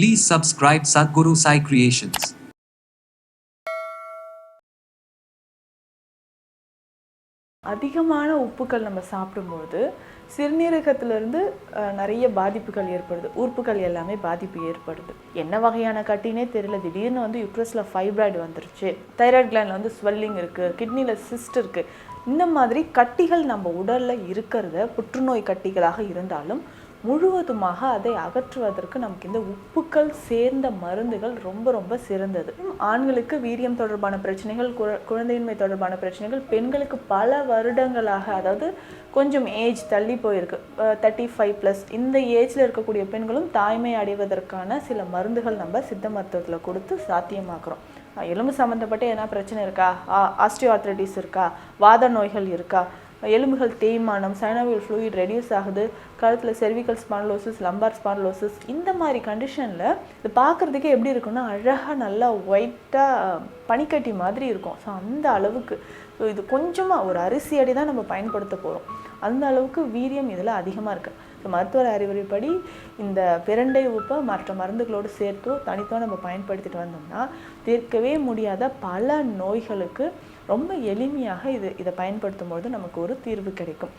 Please subscribe Sadhguru Sai Creations. அதிகமான உப்புக்கள் நம்ம சாப்பிடும்போது சிறுநீரகத்திலிருந்து நிறைய பாதிப்புகள் ஏற்படுது. உறுப்புகள் எல்லாமே பாதிப்பு ஏற்படுது. என்ன வகையான கட்டினே தெரியல. திடீர்னு வந்து யூட்ரஸில் ஃபைப்ராய்டு வந்துருச்சு. தைராய்டு கிளாண்டில் வந்து ஸ்வெல்லிங் இருக்குது கிட்னியில் சிஸ்ட் இருக்குது இந்த மாதிரி கட்டிகள் நம்ம உடலில் இருக்கிறத புற்றுநோய் கட்டிகளாக இருந்தாலும் முழுவதுமாக அதை அகற்றுவதற்கு நமக்கு இந்த உப்புக்கள் சேர்ந்த மருந்துகள் ரொம்ப ரொம்ப சிறந்தது. ஆண்களுக்கு வீரியம் தொடர்பான பிரச்சனைகள் குழ- குழந்தையின்மை தொடர்பான பிரச்சனைகள் பெண்களுக்கு பல வருடங்களாக அதாவது கொஞ்சம் ஏஜ் தள்ளி போயிருக்கு. தேர்ட்டி ஃபைவ் ப்ளஸ் இந்த ஏஜில் இருக்கக்கூடிய பெண்களும் தாய்மை அடைவதற்கான சில மருந்துகள் நம்ம சித்த மருத்துவத்தில் கொடுத்து சாத்தியமாக்குறோம். எலும்பு சம்மந்தப்பட்ட எதனா பிரச்சனை இருக்கா? ஆஸ்டியோ ஆஸ்டியோஆர்த்ரைட்டிஸ் இருக்கா? வாத நோய்கள் இருக்கா? எலும்புகள் தேய்மானம் சைனோவியல் ஃப்ளூயிட் ரெடியூஸ் ஆகுது. கழுத்தில் செர்விக்கல் ஸ்பான்லோசிஸ் லம்பார் ஸ்பான்லோசிஸ் இந்த மாதிரி கண்டிஷனில் இது பார்க்குறதுக்கே எப்படி இருக்கும்னா அழகாக நல்லா ஒயிட்டாக பனிக்கட்டி மாதிரி இருக்கும். ஸோ அந்த அளவுக்கு. ஸோ இது கொஞ்சமாக ஒரு அரிசி அடி தான் நம்ம பயன்படுத்த போகிறோம் அந்த அளவுக்கு வீரியம் இதில் அதிகமாக இருக்குது ஸோ மருத்துவர் அறிவுரைப்படி இந்த பிரண்டை உப்பை மற்ற மருந்துகளோடு சேர்த்தோ தனித்தோ நம்ம பயன்படுத்திட்டு வந்தோம்னா தீர்க்கவே முடியாத பல நோய்களுக்கு ரொம்ப எளிமையாக இது இதை பயன்படுத்தும் பொழுது நமக்கு ஒரு தீர்வு கிடைக்கும்.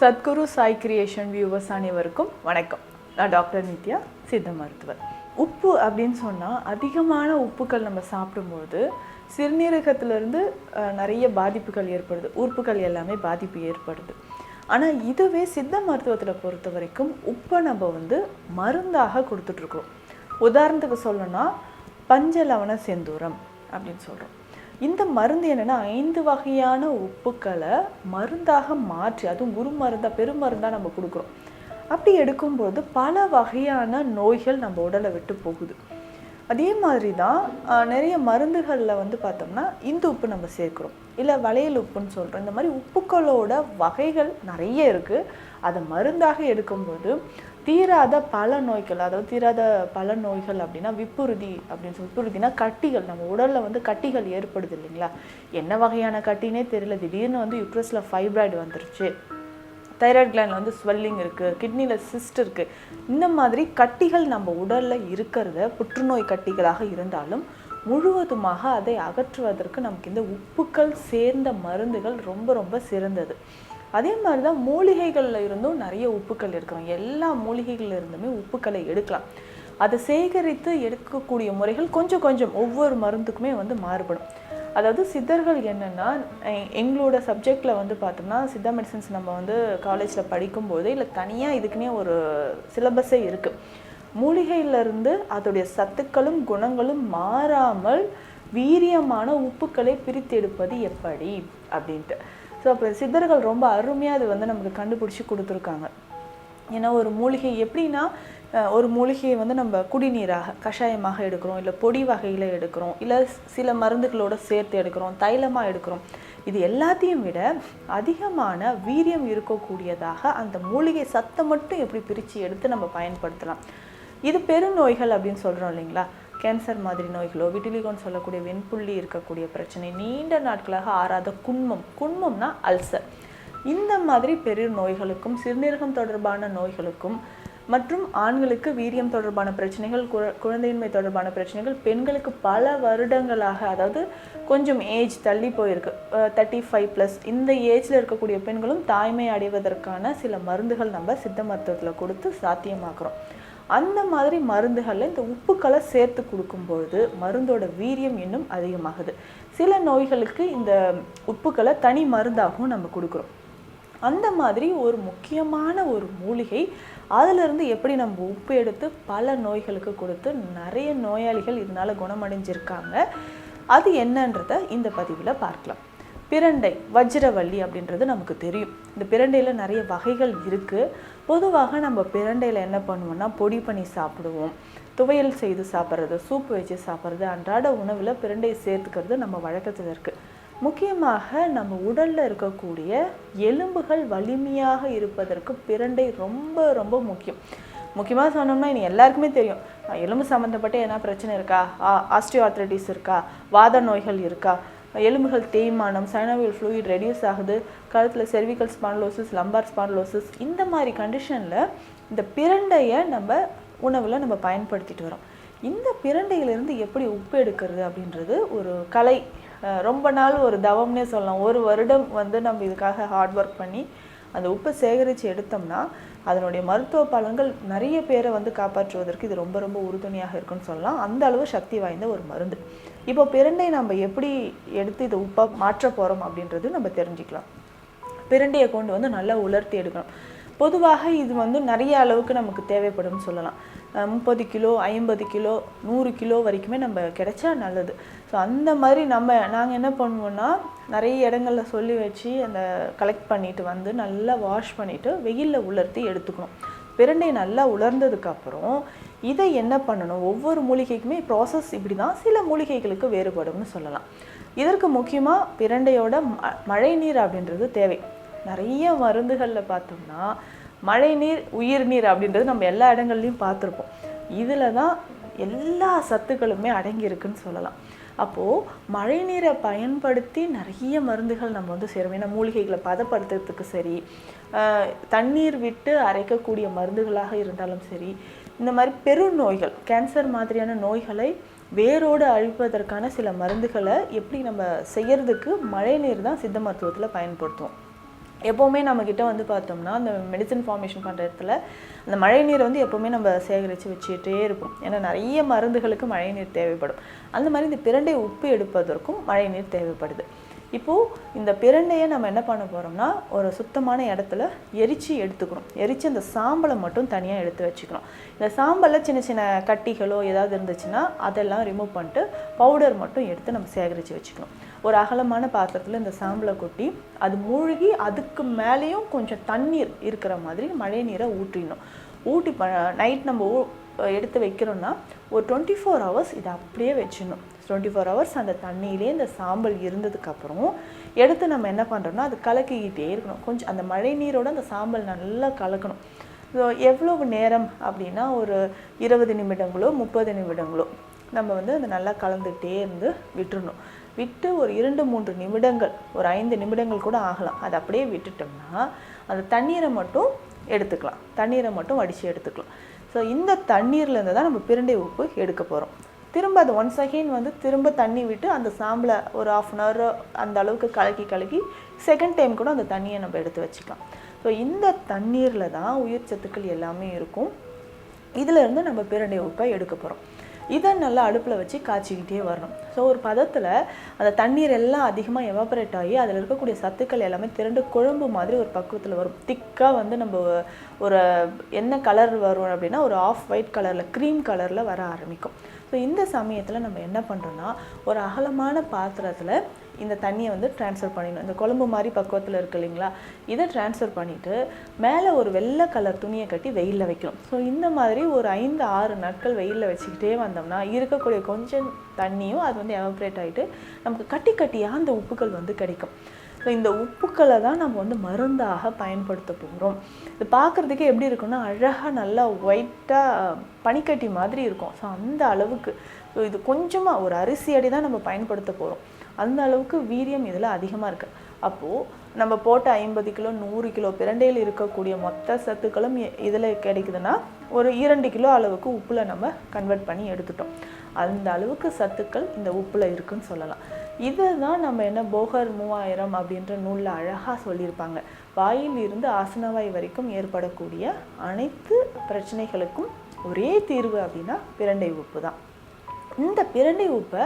சத்குரு சாய் கிரியேஷன் வியூவர்ஸ் அனைவருக்கும் வணக்கம். நான் டாக்டர் நித்யா சித்த மருத்துவர். உப்பு அப்படின்னு சொன்னால் அதிகமான உப்புக்கள் நம்ம சாப்பிடும்போது சிறுநீரகத்திலிருந்து அஹ், நிறைய பாதிப்புகள் ஏற்படுது. உறுப்புகள் எல்லாமே பாதிப்பு ஏற்படுது. ஆனால் இதுவே சித்த மருத்துவத்தில் பொறுத்த வரைக்கும் உப்பை நம்ம வந்து மருந்தாக கொடுத்துட்ருக்கோம் உதாரணத்துக்கு சொல்லணும்னா பஞ்சலவண செந்தூரம் அப்படின்னு சொல்கிறோம் இந்த மருந்து என்னன்னா ஐந்து வகையான உப்புக்களை மருந்தாக மாற்றி அதுவும் குரு மருந்தா பெருமருந்தாக நம்ம கொடுக்குறோம். அப்படி எடுக்கும்போது பல வகையான நோய்கள் நம்ம உடலை விட்டு போகுது. அதே மாதிரி தான் நிறைய மருந்துகளில் வந்து பார்த்தோம்னா இந்து உப்பு நம்ம சேர்க்குறோம். இல்லை வளையல் உப்புன்னு சொல்கிறோம் இந்த மாதிரி உப்புக்களோட வகைகள் நிறைய இருக்குது அதை மருந்தாக எடுக்கும்போது தீராத பல நோய்கள் அதாவது தீராத பல நோய்கள் அப்படின்னா விப்புறுதி அப்படின்னு சொல்லி விப்புறுதினா கட்டிகள். நம்ம உடலில் வந்து கட்டிகள் ஏற்படுது இல்லைங்களா? என்ன வகையான கட்டினே தெரியல. திடீர்னு வந்து யுட்ரஸில் ஃபைப்ராய்டு வந்துருச்சு. தைராய்டு கிளாண்டில் வந்து ஸ்வெல்லிங் இருக்குது கிட்னியில் சிஸ்ட் இருக்குது இந்த மாதிரி கட்டிகள் நம்ம உடலில் இருக்கிறத புற்றுநோய் கட்டிகளாக இருந்தாலும் முழுவதுமாக அதை அகற்றுவதற்கு நமக்கு இந்த உப்புக்கள் சேர்ந்த மருந்துகள் ரொம்ப ரொம்ப சிறந்தது. அதே மாதிரி தான் மூலிகைகளில் இருந்தும் நிறைய உப்புக்கள் இருக்கிறோம் எல்லா மூலிகைகளில் இருந்துமே உப்புக்களை எடுக்கலாம். அதை சேகரித்து எடுக்கக்கூடிய முறைகள் கொஞ்சம் கொஞ்சம் ஒவ்வொரு மருந்துக்குமே வந்து மாறுபடும். அதாவது சித்தர்கள் என்னென்னா எங்களோட சப்ஜெக்டில் வந்து பார்த்தோம்னா சித்தா மெடிசன்ஸ் நம்ம வந்து காலேஜில் படிக்கும்போது இல்லை தனியாக இதுக்குன்னே ஒரு சிலபஸே இருக்குது மூலிகையிலிருந்து அதோடைய சத்துக்களும் குணங்களும் மாறாமல் வீரியமான உப்புக்களை பிரித்தெடுப்பது எப்படி? அப்படின்ட்டு. ஸோ அப்போ சித்தர்கள் ரொம்ப அருமையாக அது வந்து நமக்கு கண்டுபிடிச்சி கொடுத்துருக்காங்க. ஏன்னா ஒரு மூலிகை எப்படின்னா ஒரு மூலிகையை வந்து நம்ம குடிநீராக கஷாயமாக எடுக்கிறோம் இல்லை பொடி வகையில் எடுக்கிறோம் இல்லை சில மருந்துகளோட சேர்த்து எடுக்கிறோம் தைலமாக எடுக்கிறோம். இது எல்லாத்தையும் விட அதிகமான வீரியம் இருக்கக்கூடியதாக அந்த மூலிகை சத்தை மட்டும் எப்படி பிரித்து எடுத்து நம்ம பயன்படுத்தலாம். இது பெருநோய்கள் அப்படின்னு சொல்கிறோம் இல்லைங்களா? கேன்சர் மாதிரி நோய்களோ விட்டிலிகோன்னு சொல்லக்கூடிய வெண்புள்ளி இருக்கக்கூடிய பிரச்சனை நீண்ட நாட்களாக ஆறாத குன்மம் குன்மம்னா அல்சர். இந்த மாதிரி பெரிய நோய்களுக்கும் சிறுநீரகம் தொடர்பான நோய்களுக்கும் மற்றும் ஆண்களுக்கு வீரியம் தொடர்பான பிரச்சனைகள் குழ- குழந்தையின்மை தொடர்பான பிரச்சனைகள் பெண்களுக்கு பல வருடங்களாக அதாவது கொஞ்சம் ஏஜ் தள்ளி போயிருக்கு. தேர்ட்டி ஃபைவ் ப்ளஸ் இந்த ஏஜில் இருக்கக்கூடிய பெண்களும் தாய்மை அடைவதற்கான சில மருந்துகள் நம்ம சித்த மருத்துவத்தில் கொடுத்து சாத்தியமாக்குறோம். அந்த மாதிரி மருந்துகளில் இந்த உப்புக்களை சேர்த்து கொடுக்கும்பொழுது மருந்தோட வீரியம் இன்னும் அதிகமாகுது. சில நோய்களுக்கு இந்த உப்புக்களை தனி மருந்தாகவும் நம்ம கொடுக்குறோம். அந்த மாதிரி ஒரு முக்கியமான ஒரு மூலிகை அதிலிருந்து எப்படி நம்ம உப்பு எடுத்து பல நோய்களுக்கு கொடுத்து நிறைய நோயாளிகள் இதனால் குணமடைஞ்சிருக்காங்க. அது என்னன்றத இந்த பதிவில் பார்க்கலாம். பிரண்டை வஜ்ரவள்ளி அப்படின்றது நமக்கு தெரியும். இந்த பிரண்டையில் நிறைய வகைகள் இருக்குது பொதுவாக நம்ம பிரண்டையில் என்ன பண்ணுவோம்னா பொடி பண்ணி சாப்பிடுவோம். துவையல் செய்து சாப்பிட்றது சூப் வச்சு சாப்பிட்றது அன்றாட உணவில் பிரண்டையை சேர்த்துக்கிறது நம்ம வழக்கத்தில் இருக்குது முக்கியமாக நம்ம உடலில் இருக்கக்கூடிய எலும்புகள் வலிமையாக இருப்பதற்கு பிரண்டை ரொம்ப ரொம்ப முக்கியம். முக்கியமாக சொன்னோம்னா இனி எல்லாருக்குமே தெரியும். எலும்பு சம்மந்தப்பட்ட என்ன பிரச்சனை இருக்கா? ஆஸ்டியோ ஆர்த்ரைட்டிஸ் இருக்கா? வாத நோய்கள் இருக்கா? எலும்புகள் தேய்மானம் சைனோவியல் ஃப்ளூயிட் ரெடியூஸ் ஆகுது கழுத்தில் செர்விக்கல் ஸ்பான்லோசிஸ் லம்பார் ஸ்பான்லோசிஸ் இந்த மாதிரி கண்டிஷனில் இந்த பிரண்டையை நம்ம உணவில் நம்ம பயன்படுத்திட்டு வரோம் இந்த பிரண்டையிலிருந்து எப்படி உப்பு எடுக்கிறது அப்படின்றது ஒரு கலை. ரொம்ப நாள் ஒரு தவம்னே சொல்லலாம். ஒரு வருடம் வந்து நம்ம இதுக்காக ஹார்ட் ஒர்க் பண்ணி அந்த உப்பை சேகரித்து எடுத்தோம்னா அதனுடைய மருத்துவ பலன்கள் நிறைய பேரை வந்து காப்பாற்றுவதற்கு இது ரொம்ப ரொம்ப உறுதுணையாக இருக்குன்னு சொல்லலாம். அந்த அளவு சக்தி வாய்ந்த ஒரு மருந்து. இப்போ பிரண்டை நம்ம எப்படி எடுத்து இதை உப்பாக மாற்ற போகிறோம் அப்படின்றது நம்ம தெரிஞ்சுக்கலாம். பிரண்டையை கொண்டு வந்து நல்லா உலர்த்தி எடுக்கணும். பொதுவாக இது வந்து நிறைய அளவுக்கு நமக்கு தேவைப்படும்னு சொல்லலாம். முப்பது கிலோ ஐம்பது கிலோ நூறு கிலோ வரைக்குமே நம்ம கிடைச்சா நல்லது. ஸோ அந்த மாதிரி நம்ம நாங்கள் என்ன பண்ணுவோம்னா நிறைய இடங்கள்ல சொல்லி வச்சு அந்த கலெக்ட் பண்ணிட்டு வந்து நல்லா வாஷ் பண்ணிவிட்டு வெயிலில் உலர்த்தி எடுத்துக்கணும். பிரண்டை நல்லா உலர்ந்ததுக்கப்புறம் இதை என்ன பண்ணணும்? ஒவ்வொரு மூலிகைக்குமே ப்ராசஸ் இப்படி தான் சில மூலிகைகளுக்கு வேறுபடும்னு சொல்லலாம். இதற்கு முக்கியமாக பிரண்டையோட ம மழை நீர் அப்படின்றது தேவை. நிறைய மருந்துகளில் பார்த்தோம்னா மழை நீர் உயிர் நீர் அப்படின்றது நம்ம எல்லா இடங்கள்லையும் பார்த்துருப்போம். இதில் தான் எல்லா சத்துக்களுமே அடங்கியிருக்குன்னு சொல்லலாம். அப்போது மழை நீரை பயன்படுத்தி நிறைய மருந்துகள் நம்ம வந்து செய்கிறோம் ஏன்னா மூலிகைகளை பதப்படுத்துறதுக்கு சரி தண்ணீர் விட்டு அரைக்கக்கூடிய மருந்துகளாக இருந்தாலும் சரி இந்த மாதிரி பெருநோய்கள் கேன்சர் மாதிரியான நோய்களை வேரோடு அழிப்பதற்கான சில மருந்துகளை எப்படி நம்ம செய்யறதுக்கு மழைநீர் தான் சித்த மருத்துவத்தில் பயன்படுத்துவோம். எப்போவுமே நம்மக்கிட்ட வந்து பார்த்தோம்னா அந்த மெடிசன் ஃபார்மேஷன் பண்ணுற இடத்துல அந்த மழை நீரை வந்து எப்போவுமே நம்ம சேகரித்து வச்சுக்கிட்டே இருப்போம். ஏன்னா நிறைய மருந்துகளுக்கு மழை நீர் தேவைப்படும். அந்த மாதிரி இந்த பிரண்டை உப்பு எடுப்பதற்கும் மழை நீர் தேவைப்படுது. இப்போது இந்த பிரண்டையை நம்ம என்ன பண்ண போகிறோம்னா ஒரு சுத்தமான இடத்துல எரித்து எடுத்துக்கணும். எரித்து அந்த சாம்பலை மட்டும் தனியாக எடுத்து வச்சுக்கணும். இந்த சாம்பலில் சின்ன சின்ன கட்டிகளோ ஏதாவது இருந்துச்சுன்னா அதெல்லாம் ரிமூவ் பண்ணிட்டு பவுடர் மட்டும் எடுத்து நம்ம சேகரித்து வச்சுக்கணும். ஒரு அகலமான பாத்திரத்தில் இந்த சாம்பலை கொட்டி அது மூழ்கி அதுக்கு மேலேயும் கொஞ்சம் தண்ணீர் இருக்கிற மாதிரி மழை நீரை ஊற்றிடணும். ஊட்டி ப நைட் நம்ம ஊ எடுத்து வைக்கிறோன்னா ஒரு டுவெண்ட்டி ஃபோர் ஹவர்ஸ் இதை அப்படியே வச்சிடணும். டுவெண்ட்டி ஃபோர் ஹவர்ஸ் அந்த தண்ணியிலே இந்த சாம்பல் இருந்ததுக்கப்புறம் எடுத்து நம்ம என்ன பண்ணுறோம்னா அது கலக்கிக்கிட்டே இருக்கணும். கொஞ்சம் அந்த மழை நீரோட அந்த சாம்பல் நல்லா கலக்கணும். ஸோ எவ்வளவு நேரம் அப்படின்னா ஒரு இருபது நிமிடங்களோ முப்பது நிமிடங்களோ நம்ம வந்து அதை நல்லா கலந்துக்கிட்டே இருந்து விட்டுறணும். விட்டு ஒரு இரண்டு மூன்று நிமிடங்கள் ஒரு ஐந்து நிமிடங்கள் கூட ஆகலாம். அதை அப்படியே விட்டுட்டோம்னா அந்த தண்ணீரை மட்டும் எடுத்துக்கலாம். தண்ணீரை மட்டும் வடித்து எடுத்துக்கலாம். ஸோ இந்த தண்ணீர்லேருந்து தான் நம்ம பிரண்டை உப்பு எடுக்க போகிறோம் திரும்ப அது ஒன் செகண்ட் வந்து திரும்ப தண்ணி விட்டு அந்த சாம்பலை ஒரு ஆஃப் அன் ஹவர் அந்த அளவுக்கு கலக்கி கலக்கி செகண்ட் டைம் கூட அந்த தண்ணியை நம்ம எடுத்து வச்சுக்கலாம். ஸோ இந்த தண்ணீரில் தான் உயிர் சத்துக்கள் எல்லாமே இருக்கும். இதுலேருந்து நம்ம பிரண்டை உப்பை எடுக்க போகிறோம் இதை நல்லா அடுப்பில் வச்சு காய்ச்சிக்கிட்டே வரணும். ஸோ ஒரு பதத்தில் அந்த தண்ணீர் எல்லாம் அதிகமாக எவாபரேட் ஆகி அதில் இருக்கக்கூடிய சத்துக்கள் எல்லாமே திரண்டு குழம்பு மாதிரி ஒரு பக்குவத்தில் வரும். திக்காக வந்து நம்ம ஒரு என்ன கலர் வரும் அப்படின்னா ஒரு ஆஃப் ஒயிட் கலரில் க்ரீம் கலரில் வர ஆரம்பிக்கும். ஸோ இந்த சமயத்தில் நம்ம என்ன பண்ணுறோன்னா ஒரு அகலமான பாத்திரத்தில் இந்த தண்ணியை வந்து ட்ரான்ஸ்ஃபர் பண்ணிடணும். இந்த குழம்பு மாதிரி பக்குவத்தில் இருக்கு இல்லைங்களா? இதை ட்ரான்ஸ்ஃபர் பண்ணிவிட்டு மேலே ஒரு வெள்ளை கலர் துணியை கட்டி வெயிலில் வைக்கணும். ஸோ இந்த மாதிரி ஒரு ஐந்து ஆறு நாட்கள் வெயிலில் வச்சுக்கிட்டே வந்தோம்னா இருக்கக்கூடிய கொஞ்சம் தண்ணியும் அது வந்து எவாப்ரேட் ஆகிட்டு நமக்கு கட்டி கட்டியாக அந்த உப்புகள் வந்து கிடைக்கும். ஸோ இந்த உப்புக்களை தான் நம்ம வந்து மருந்தாக பயன்படுத்த போகிறோம் இது பார்க்குறதுக்கே எப்படி இருக்குன்னா அழகாக நல்லா ஒயிட்டாக பனிக்கட்டி மாதிரி இருக்கும். ஸோ அந்த அளவுக்கு. ஸோ இது கொஞ்சமாக ஒரு அரிசி அடி தான் நம்ம பயன்படுத்த போகிறோம் அந்த அளவுக்கு வீரியம் இதில் அதிகமாக இருக்குது அப்போது நம்ம போட்ட ஐம்பது கிலோ நூறு கிலோ பிரண்டையில் இருக்கக்கூடிய மொத்த சத்துக்களும் இதில் கிடைக்குதுன்னா ஒரு இரண்டு கிலோ அளவுக்கு உப்பில் நம்ம கன்வெர்ட் பண்ணி எடுத்துட்டோம். அந்த அளவுக்கு சத்துக்கள் இந்த உப்பில் இருக்குன்னு சொல்லலாம். இதை தான் நம்ம என்ன போகர் மூவாயிரம் அப்படின்ற நூலில் அழகாக சொல்லியிருப்பாங்க. வாயில் இருந்து ஆசனவாய் வரைக்கும் ஏற்படக்கூடிய அனைத்து பிரச்சனைகளுக்கும் ஒரே தீர்வு அப்படின்னா பிரண்டை உப்பு தான் இந்த பிரண்டை உப்பை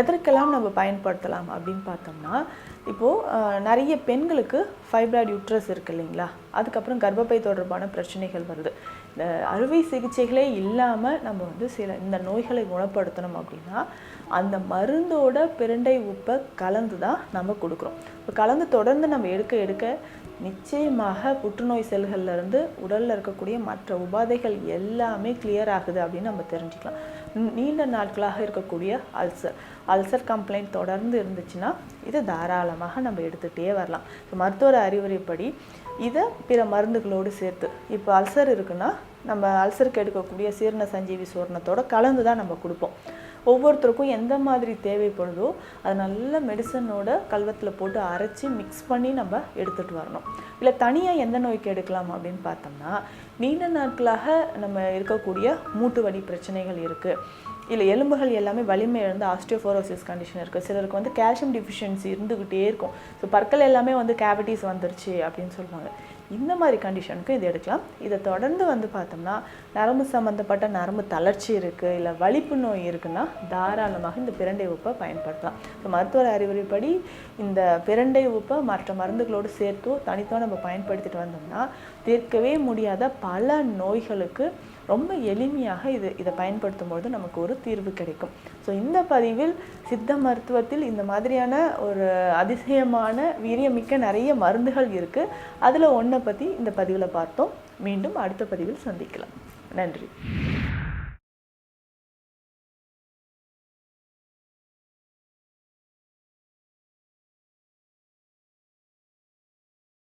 எதற்கெல்லாம் நம்ம பயன்படுத்தலாம் அப்படின்னு பார்த்தோம்னா இப்போது நிறைய பெண்களுக்கு ஃபைப்ராய்டு யூட்ரஸ் இருக்கு இல்லைங்களா? அதுக்கப்புறம் கர்ப்பப்பை தொடர்பான பிரச்சனைகள் வருது. இந்த அறுவை சிகிச்சைகளே இல்லாமல் நம்ம வந்து சில இந்த நோய்களை குணப்படுத்தணும் அப்படின்னா அந்த மருந்தோட பிரண்டை உப்பை கலந்து தான் நம்ம கொடுக்குறோம். இப்போ கலந்து தொடர்ந்து நம்ம எடுக்க எடுக்க நிச்சயமாக புற்றுநோய் செல்கள்லேருந்து உடலில் இருக்கக்கூடிய மற்ற உபாதைகள் எல்லாமே கிளியர் ஆகுது அப்படின்னு நம்ம தெரிஞ்சுக்கலாம். நீண்ட நாட்களாக இருக்கக்கூடிய அல்சர். அல்சர் கம்ப்ளைண்ட் தொடர்ந்து இருந்துச்சுன்னா இதை தாராளமாக நம்ம எடுத்துகிட்டே வரலாம். ஸோ மருத்துவர் அறிவுரைப்படி இதை பிற மருந்துகளோடு சேர்த்து இப்போ அல்சர் இருக்குன்னா நம்ம அல்சருக்கு எடுக்கக்கூடிய சீரண சஞ்சீவி சூர்ணத்தோட கலந்து தான் நம்ம கொடுப்போம். ஒவ்வொருத்தருக்கும் எந்த மாதிரி தேவைப்படுதோ அது நல்ல மெடிசனோட கல்வத்தில் போட்டு அரைச்சி மிக்ஸ் பண்ணி நம்ம எடுத்துகிட்டு வரணும். இல்லை தனியாக எந்த நோய்க்கு எடுக்கலாம் அப்படின்னு பார்த்தோம்னா நீண்ட நாட்களாக நம்ம இருக்கக்கூடிய மூட்டு வலி பிரச்சனைகள் இருக்குது இல்லை எலும்புகள் எல்லாமே வலிமை இருந்து ஆஸ்டியோஃபோரோசிஸ் கண்டிஷன் இருக்குது சிலருக்கு வந்து கால்சியம் டிஃபிஷியன்சி இருந்துக்கிட்டே இருக்கும். ஸோ பற்கள் எல்லாமே வந்து கேவிட்டிஸ் வந்துருச்சு அப்படின்னு சொல்லுவாங்க. இந்த மாதிரி கண்டிஷனுக்கு இது எடுக்கலாம். இதை தொடர்ந்து வந்து பார்த்தோம்னா நரம்பு சம்மந்தப்பட்ட நரம்பு தளர்ச்சி இருக்குது இல்லை வலிப்பு நோய் இருக்குன்னா தாராளமாக இந்த பிரண்டை உப்பை பயன்படுத்தலாம். ஸோ மருத்துவர் அறிவுரைப்படி இந்த பிரண்டை உப்பை மற்ற மருந்துகளோடு சேர்த்தோ தனித்தோ நம்ம பயன்படுத்திட்டு வந்தோம்னா தீர்க்கவே முடியாத பல நோய்களுக்கு ரொம்ப எளிமையாக இது இதை பயன்படுத்தும் பொழுது நமக்கு ஒரு தீர்வு கிடைக்கும். ஸோ இந்த பதிவில் சித்த மருத்துவத்தில் இந்த மாதிரியான ஒரு அதிசயமான வீரியமிக்க நிறைய மருந்துகள் இருக்குது அதில் ஒன்றை பற்றி இந்த பதிவில் பார்த்தோம். மீண்டும் அடுத்த பதிவில் சந்திக்கலாம். நன்றி.